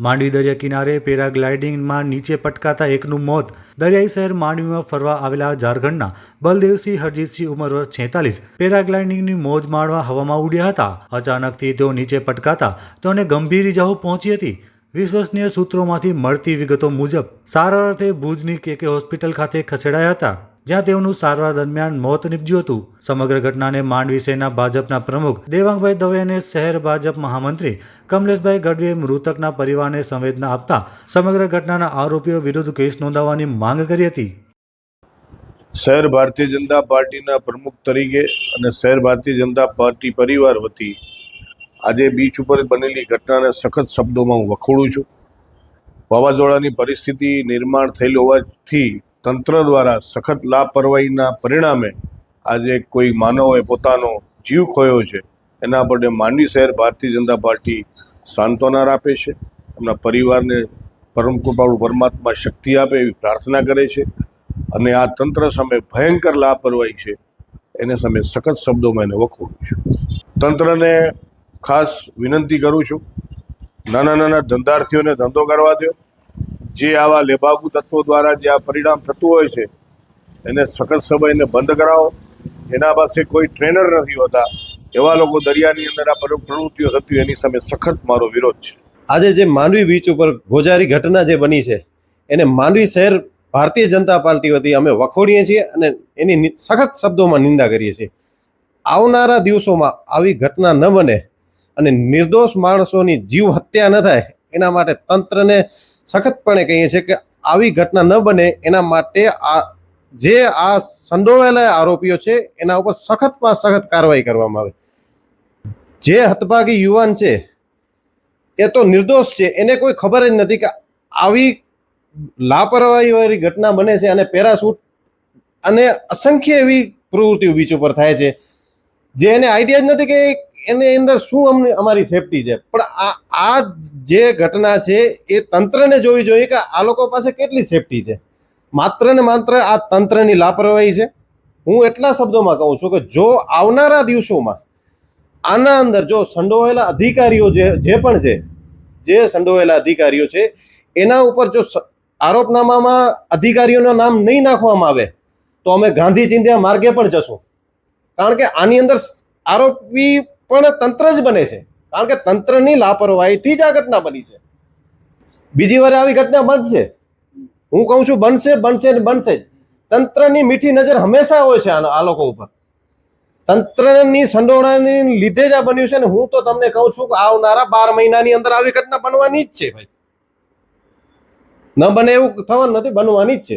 માંડવી દરિયા કિનારે પેરાગ્લાઇડિંગમાં નીચે પટકાતા એકનું મોત. દરિયાઈ શહેર માંડવીમાં ફરવા આવેલા ઝારખંડના બલદેવસિંહ હરજીતસિંહ ઉંમર વર્ષ છેતાલીસ. પેરાગ્લાઇડિંગની મોજ માણવા હવામાં ઉડ્યા હતા. અચાનકથી તેઓ નીચે પટકાતા તેઓને ગંભીર ઇજાઓ પહોંચી હતી. વિશ્વસનીય સૂત્રોમાંથી મળતી વિગતો મુજબ સારા અર્થે ભુજની કેકે હોસ્પિટલ ખાતે ખસેડાયા હતા. જ્યાં તેઓનું સારવાર દરમિયાન મોત નીપજ્યું હતું. સમગ્ર ઘટનાને માંડવી સેના ભાજપના પ્રમુખ દેવાંગભાઈ દવે અને શહેર ભાજપ મહામંત્રી કમલેશભાઈ ગઢવીએ મૃતકના પરિવારને સંવેદના આપતા સમગ્ર ઘટનાના આરોપીઓ વિરુદ્ધ કેસ નોંધાવવાની માંગ કરી હતી. શહેર ભારતીય જનતા પાર્ટીના પ્રમુખ તરીકે અને શહેર ભારતીય જનતા પાર્ટી પરિવાર વતી આજે બીચ ઉપર બનેલી ઘટનાને સખત શબ્દોમાં હું વખોડું છું. વાવાઝોડાની પરિસ્થિતિ નિર્માણ થયેલ હોવાથી તંત્ર દ્વારા સખત લાપરવાહીના પરિણામે આજે કોઈ માનવોએ પોતાનો જીવ ખોયો છે, એના માટે માંડવી શહેર ભારતીય જનતા પાર્ટી સાંત્વના આપે છે, એમના પરિવારને પરમ કૃપાળુ પરમાત્મા શક્તિ આપે એવી પ્રાર્થના કરે છે અને આ તંત્ર સામે ભયંકર લાપરવાહી છે, એને સામે સખત શબ્દોમાં એને વખોડું છું. તંત્રને ખાસ વિનંતી કરું છું, નાના નાના ધંધાર્થીઓને ધંધો કરવા દો જે આવા લેભાગુ તત્વો દ્વારા જે આ પરિણામ થતું હોય છે, એને સખત સમયને બંધ કરાવો. એના પાસે કોઈ ટ્રેનર નથી હોતા. એવા લોકો દરિયાની અંદર આ પર- પ્રવૃત્તિઓ થતી એની સામે સખત મારો વિરોધ છે. આજે જે માંડવી બીચ ઉપર ગોજારી ઘટના જે બની છે, એને માંડવી શહેર ભારતીય જનતા પાર્ટી વતી અમે વખોડીએ છીએ અને એની સખત શબ્દોમાં નિંદા કરીએ છીએ. આવનારા દિવસોમાં આવી ઘટના ન બને અને નિર્દોષ માણસોની જીવ હત્યા ન થાય, એના માટે તંત્રને સખતપણે કહીએ છીએ કે આવી ઘટના ન બને એના માટે આ જે આ સંડોવાયેલા આરોપીઓ છે, એના ઉપર સખતમાં સખત કાર્યવાહી કરવામાં આવે. જે હતભાગી યુવાન છે, એ તો નિર્દોષ છે. એને કોઈ ખબર જ નથી કે આવી લાપરવાહી વાળી ઘટના બને છે અને પેરાશૂટ અને અસંખ્ય એવી પ્રવૃત્તિઓ બીચ ઉપર થાય છે. જે એને આઈડિયા જ નથી કે એની અંદર શું અમને અમારી સેફટી છે? પણ આ આ જે ઘટના છે, એ તંત્રને જોવી જોઈએ કે આ લોકો પાસે કેટલી સેફટી છે? માત્ર ને માત્ર આ તંત્રની લાપરવાહી છે. હું એટલા શબ્દોમાં કહું છું કે જો આવનારા દિવસોમાં આના અંદર જો સંડોવાયેલા અધિકારીઓ જે જે પણ છે, જે સંડોવાયેલા અધિકારીઓ છે, એના ઉપર જો આરોપનામામાં અધિકારીઓનું નામ નહીં નાખવામાં આવે, તો અમે ગાંધી ચિંધ્યા માર્ગે પણ જશું. કારણ કે આની અંદર આરોપી પણ તંત્ર જ બને છે. કારણ કે તંત્રની લાપરવાહીથી જ આ ઘટના બની છે. બીજી વાર આવી ઘટના બનશે. હું કહું છું બનશે બનશે ને બનશે જ. તંત્રની મીઠી નજર હંમેશા હોય છે આ લોકો ઉપર. તંત્રની સંડોવણાની લીધે જ આ બન્યું છે ને હું તો તમને કહું છું કે આવનારા બાર મહિનાની અંદર આવી ઘટના બનવાની જ છે ભાઈ. ન બને એવું થવાનું નથી બનવાની જ છે.